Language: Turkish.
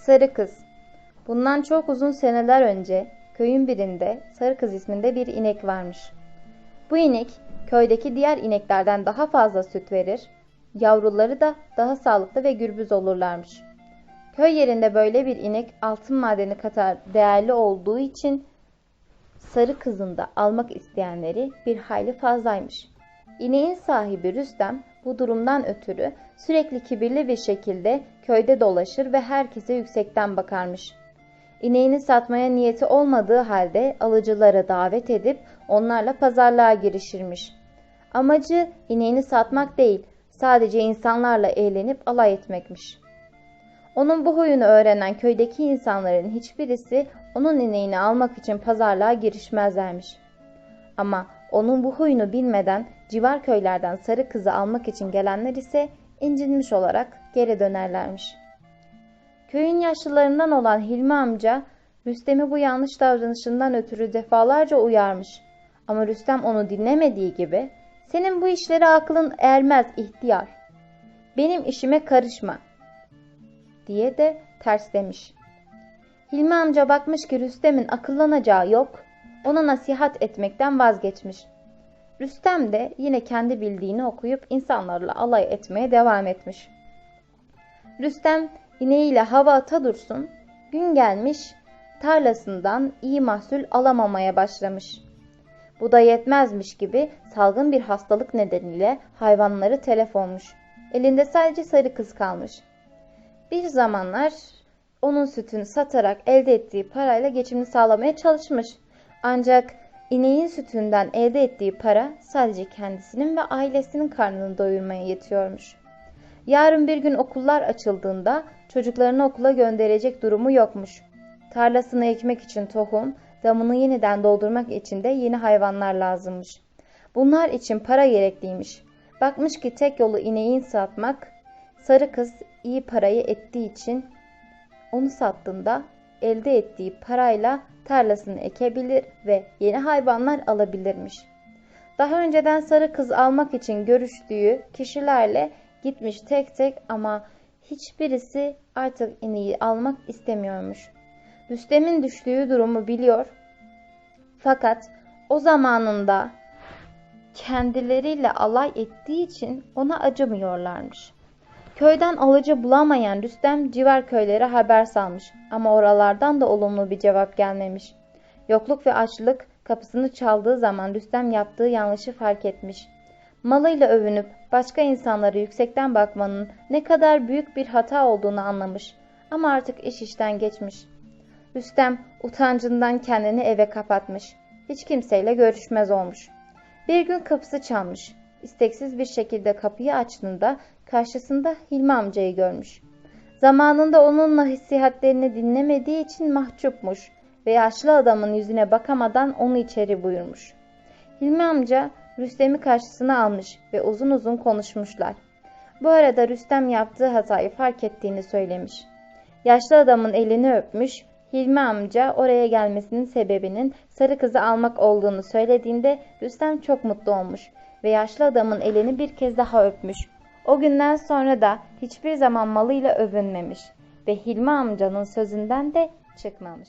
Sarı Kız Bundan çok uzun seneler önce köyün birinde Sarı Kız isminde bir inek varmış. Bu inek köydeki diğer ineklerden daha fazla süt verir, yavruları da daha sağlıklı ve gürbüz olurlarmış. Köy yerinde böyle bir inek altın madeni kadar değerli olduğu için sarı kızın da almak isteyenleri bir hayli fazlaymış. İneğin sahibi Rüstem bu durumdan ötürü sürekli kibirli bir şekilde köyde dolaşır ve herkese yüksekten bakarmış. İneğini satmaya niyeti olmadığı halde alıcıları davet edip onlarla pazarlığa girişirmiş. Amacı ineğini satmak değil, sadece insanlarla eğlenip alay etmekmiş. Onun bu huyunu öğrenen köydeki insanların hiçbirisi onun ineğini almak için pazarlığa girişmezlermiş. Ama onun bu huyunu bilmeden civar köylerden sarı kızı almak için gelenler ise incinmiş olarak geri dönerlermiş. Köyün yaşlılarından olan Hilmi amca Rüstem'i bu yanlış davranışından ötürü defalarca uyarmış. Ama Rüstem onu dinlemediği gibi senin bu işlere aklın ermez ihtiyar. Benim işime karışma diye de terslemiş. Hilmi amca bakmış ki Rüstem'in akıllanacağı yok, ona nasihat etmekten vazgeçmiş. Rüstem de yine kendi bildiğini okuyup insanlarla alay etmeye devam etmiş. Rüstem ineğiyle hava ata dursun, gün gelmiş tarlasından iyi mahsul alamamaya başlamış. Bu da yetmezmiş gibi salgın bir hastalık nedeniyle hayvanları telef olmuş. Elinde sadece sarı kız kalmış. Bir zamanlar onun sütünü satarak elde ettiği parayla geçimini sağlamaya çalışmış. Ancak ineğin sütünden elde ettiği para sadece kendisinin ve ailesinin karnını doyurmaya yetiyormuş. Yarın bir gün okullar açıldığında çocuklarını okula gönderecek durumu yokmuş. Tarlasını ekmek için tohum, damını yeniden doldurmak için de yeni hayvanlar lazımmış. Bunlar için para gerekliymiş. Bakmış ki tek yolu ineğin satmak, sarı kız iyi parayı ettiği için onu sattığında elde ettiği parayla tarlasını ekebilir ve yeni hayvanlar alabilirmiş. Daha önceden sarı kız almak için görüştüğü kişilerle gitmiş tek tek ama hiçbirisi artık ineği almak istemiyormuş. Rüstem'in düştüğü durumu biliyor. Fakat o zamanında kendileriyle alay ettiği için ona acımıyorlarmış. Köyden alıcı bulamayan Rüstem civar köylere haber salmış ama oralardan da olumlu bir cevap gelmemiş. Yokluk ve açlık kapısını çaldığı zaman Rüstem yaptığı yanlışı fark etmiş. Malıyla övünüp başka insanlara yüksekten bakmanın ne kadar büyük bir hata olduğunu anlamış ama artık iş işten geçmiş. Rüstem utancından kendini eve kapatmış. Hiç kimseyle görüşmez olmuş. Bir gün kapısı çalmış. İsteksiz bir şekilde kapıyı açtığında karşısında Hilmi amcayı görmüş. Zamanında onun nasihatlerini dinlemediği için mahcupmuş ve yaşlı adamın yüzüne bakamadan onu içeri buyurmuş. Hilmi amca Rüstem'i karşısına almış ve uzun uzun konuşmuşlar. Bu arada Rüstem yaptığı hatayı fark ettiğini söylemiş. Yaşlı adamın elini öpmüş, Hilmi amca oraya gelmesinin sebebinin sarı kızı almak olduğunu söylediğinde Rüstem çok mutlu olmuş ve yaşlı adamın elini bir kez daha öpmüş. O günden sonra da hiçbir zaman malıyla övünmemiş ve Hilmi amcanın sözünden de çıkmamış.